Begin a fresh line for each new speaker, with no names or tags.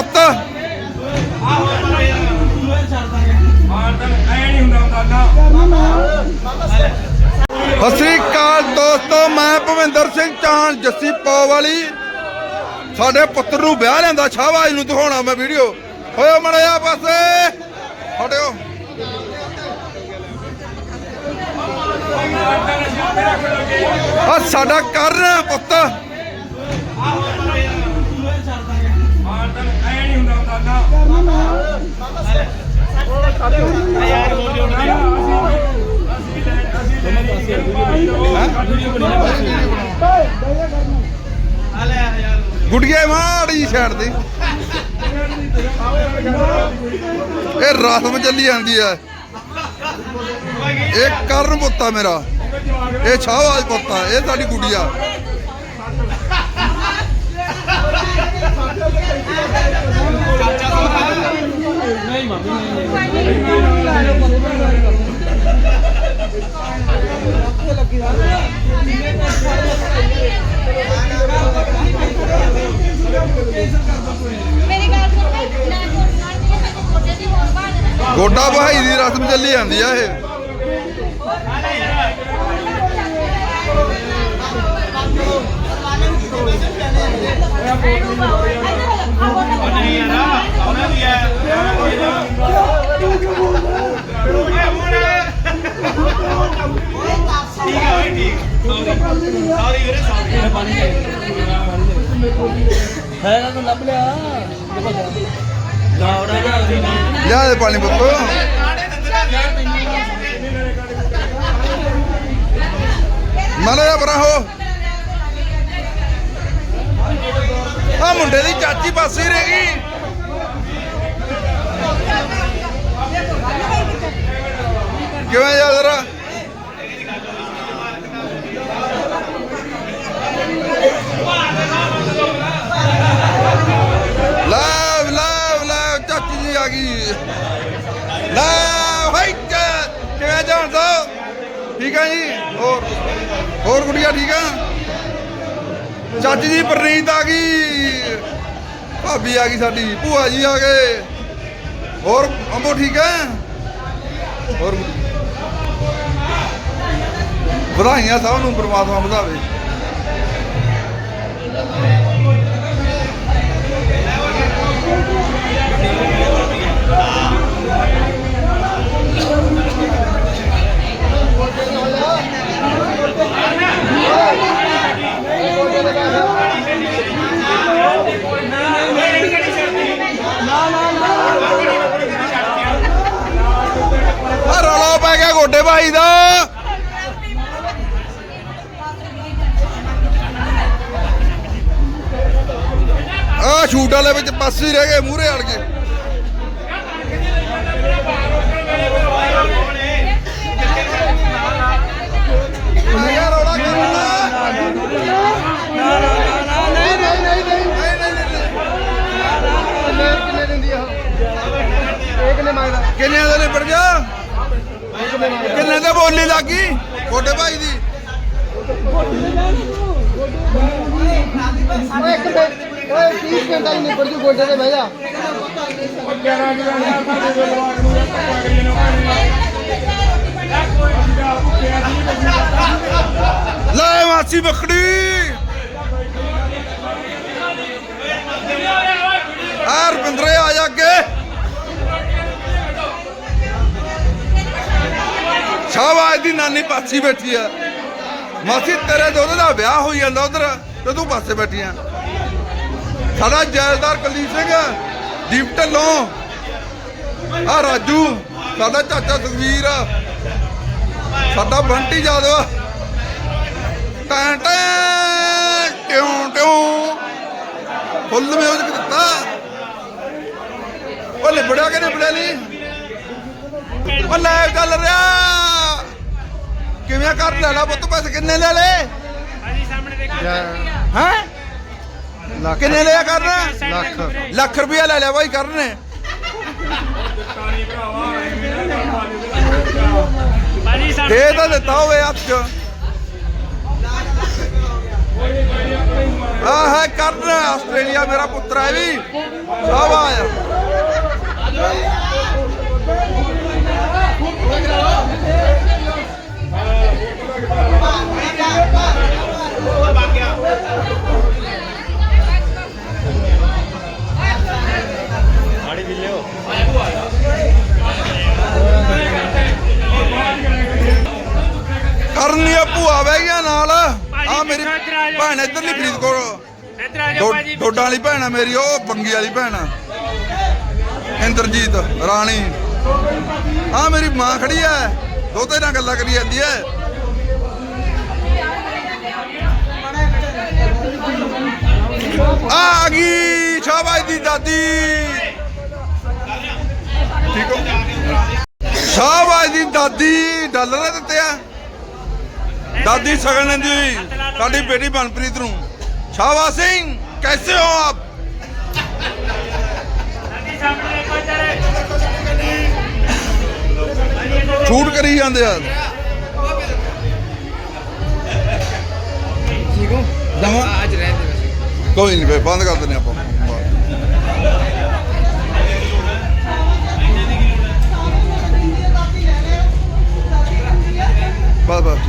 ਪੁੱਤ। ਸਤਿ ਸ੍ਰੀ ਅਕਾਲ ਦੋਸਤੋ, ਮੈਂ ਭਵਿੰਦਰ ਸਿੰਘ ਚਾਹਣ ਜੱਸੀ ਪੋ ਵਾਲੀ। ਸਾਡੇ ਪੁੱਤਰ ਨੂੰ ਵਿਆਹ ਲੈਂਦਾ ਸ਼ਾਹਬਾਜ ਨੂੰ ਦਿਖਾਉਣਾ ਮੈਂ ਵੀਡੀਓ। ਹੋਇਓ ਮੜਿਆ ਪਾਸੇ। ਹਟਿਓ। ਆ ਸਾਡਾ ਕਰਨ ਪੁੱਤ। ਗੁੱਡੀਆਂ ਮਾੜੀ ਛੱਡ ਦੇ ਇਹ ਰਸਮ ਚੱਲੀ ਜਾਂਦੀ ਆ। ਇਹ ਕਰਨ ਪੁੱਤਾ ਮੇਰਾ। ਇਹ ਸ਼ਾਹਬਾਜ ਪੁੱਤਾ ਇਹ ਸਾਡੀ ਗੁੱਡੀਆ ਗੋਡਾ ਬਹਾਈ ਦੀ ਰਸਮ ਚੱਲੀ ਜਾਂਦੀ ਆ ਇਹ।
ਹੈ ਨਾ ਲੱਭ ਲਿਆ।
ਲਿਆ ਦੇ ਪਾਣੀ ਪੁੱਤ। ਮਾਲਾ ਜਾ ਬਰਾ ਹੋ। ਆ ਮੁੰਡੇ ਦੀ ਚਾਚੀ ਪਾਸੇ ਹੀ ਰਹਿ ਗਈ। ਕਿਵੇਂ ਯਾਰ ਜ਼ਰਾ ਲਵ ਲਵ ਲਵ ਚਾਚੀ ਜੀ ਆ ਗਈ ਲਵ ਹਾਈ ਕਿਵੇਂ ਜਾਣ ਦੋ ਠੀਕ ਆ ਜੀ ਹੋਰ ਹੋਰ ਗੁੜੀਆ ਠੀਕ ਆ? ਚਾਚੀ ਜੀ ਪ੍ਰਨੀਤ ਆ ਗਈ। ਭਾਬੀ ਆ ਗਈ ਸਾਡੀ, ਭੂਆ ਜੀ ਆ ਗਏ। ਹੋਰ ਅੰਬੋ ਠੀਕ ਆ? ਹੋਰ ਵਧਾਈਆਂ ਸਭ ਨੂੰ ਪ੍ਰਮਾਤਮਾ ਵਧਾਵੇ। ਆ ਰੌਲਾ ਭਾਈ ਦਾ। ਆ ਸ਼ੂਟ ਵਾਲੇ ਵਿੱਚ ਪਾਸੇ ਹੀ ਰਹਿ ਗਏ ਮੂਹਰੇ ਅੜ ਗਏ। ਕਿੰਨੇ ਦਾ ਬੋਲੀ ਲੱਗੀ ਗੋਡੇ ਭਾਈ ਦੀ।
ਓਏ ਇੱਕ ਮਿੰਟ ਓਏ 30 ਘੰਟਾ ਹੀ ਨਿਬੜ ਜੂ ਗੋਡੇ ਤੇ ਬਹਿ ਜਾ।
ਲੈ ਮਾਸੀ ਬੱਕੜੀ ਆ ਰਵਿੰਦਰੇ ਆ ਜਾ ਅੱਗੇ। ਸ਼ਾਹਬਾਜ ਦੀ ਨਾਨੀ ਪਾਸੀ ਬੈਠੀ ਆ। ਮਾਸੀ, ਤੇਰੇ ਦੋਨੇ ਦਾ ਵਿਆਹ ਹੋਈ ਜਾਂਦਾ ਉਧਰ, ਤੇ ਤੂੰ ਪਾਸੇ ਬੈਠੀ ਆ। ਸਾਡਾ ਜੈਲਦਾਰ ਕੁਲਦੀਪ ਸਿੰਘ ਦੀਪ ਢੱਲੋਂ। ਆ ਰਾਜੂ, ਸਾਡਾ ਚਾਚਾ ਸੁਖਵੀਰ। ਸਾਡਾ ਬੰਟੀ ਜਾਦਵਾ। ਟੈਂ ਟੈਂ ਟਿਉਂ ਟਿਉਂ ਫੁੱਲ ਮਿਊਜ਼ਿਕ ਦਿੱਤਾ। ਉਹ ਲਿਬੜਿਆ ਕਿ ਨਿਬੜਿਆ ਨਹੀਂ? ਉਹ ਲੈ ਚੱਲ ਰਿਹਾ। ਕਿਵੇਂ ਕਰ ਲੈਣਾ ਪੁੱਤ ਪੈਸੇ ਕਿੰਨੇ ਲੈ ਲੈ। ਹੈ? ਕਿੰਨੇ ਲਿਆ ਕਰਨਾ?
ਲੱਖ।
ਲੱਖ ਰੁਪਇਆ ਲੈ ਲਿਆ ਬਾਈ ਕਰਨ। ਨੇ ਦੇ ਤਾਂ ਦਿੱਤਾ ਹੋਵੇ ਹੱਥ ਚ। ਆਹ ਹੈ ਕਰਨ ਆਸਟ੍ਰੇਲੀਆ ਮੇਰਾ ਪੁੱਤਰ ਹੈ ਵੀ। ਸ਼ਾਬਾਸ਼। ਆਵੇਗੀਆਂ ਨਾਲ। ਆ ਮੇਰੀ ਭੈਣ ਇੱਧਰਲੀ ਫਰੀਦਕੋਟ। ਇੱਧਰ ਆ ਜਾ ਭਾਜੀ ਡੋਡਾ ਵਾਲੀ ਭੈਣ ਆ ਮੇਰੀ ਉਹ ਬੰਗੀ ਵਾਲੀ ਭੈਣ ਆ। ਇੰਦਰਜੀਤ ਰਾਣੀ। ਆ ਮੇਰੀ ਮਾਂ ਖੜੀ ਐ। ਦੋਤੇ ਨਾਲ ਗੱਲਾਂ ਕਰੀ ਜਾਂਦੀ ਐ। ਆ ਗਈ ਸ਼ਾਬਾਸ਼ ਦੀ ਦਾਦੀ। ਠੀਕ ਹੋ? ਸ਼ਾਬਾਸ਼ ਦੀ ਦਾਦੀ ਡਾਲਰਾਂ ਤੇ ਦਾਦੀ ਸਗਨ ਨੰਦੀ ਸਾਡੀ ਬੇਟੀ ਮਨਪ੍ਰੀਤ ਨੂੰ। ਸ਼ਾਹਵਾ ਸਿੰਘ ਕੈਸੇ ਹੋ ਆਪ? ਛੂਟ ਕਰੀ ਜਾਂਦੇ ਆ। ਠੀਕ ਹੋ? ਦਮਾ ਅੱਜ ਕੋਈ ਨਹੀਂ ਬੇ ਬੰਦ ਕਰ ਦਿੰਦੇ ਆਪਾਂ। ਬਸ।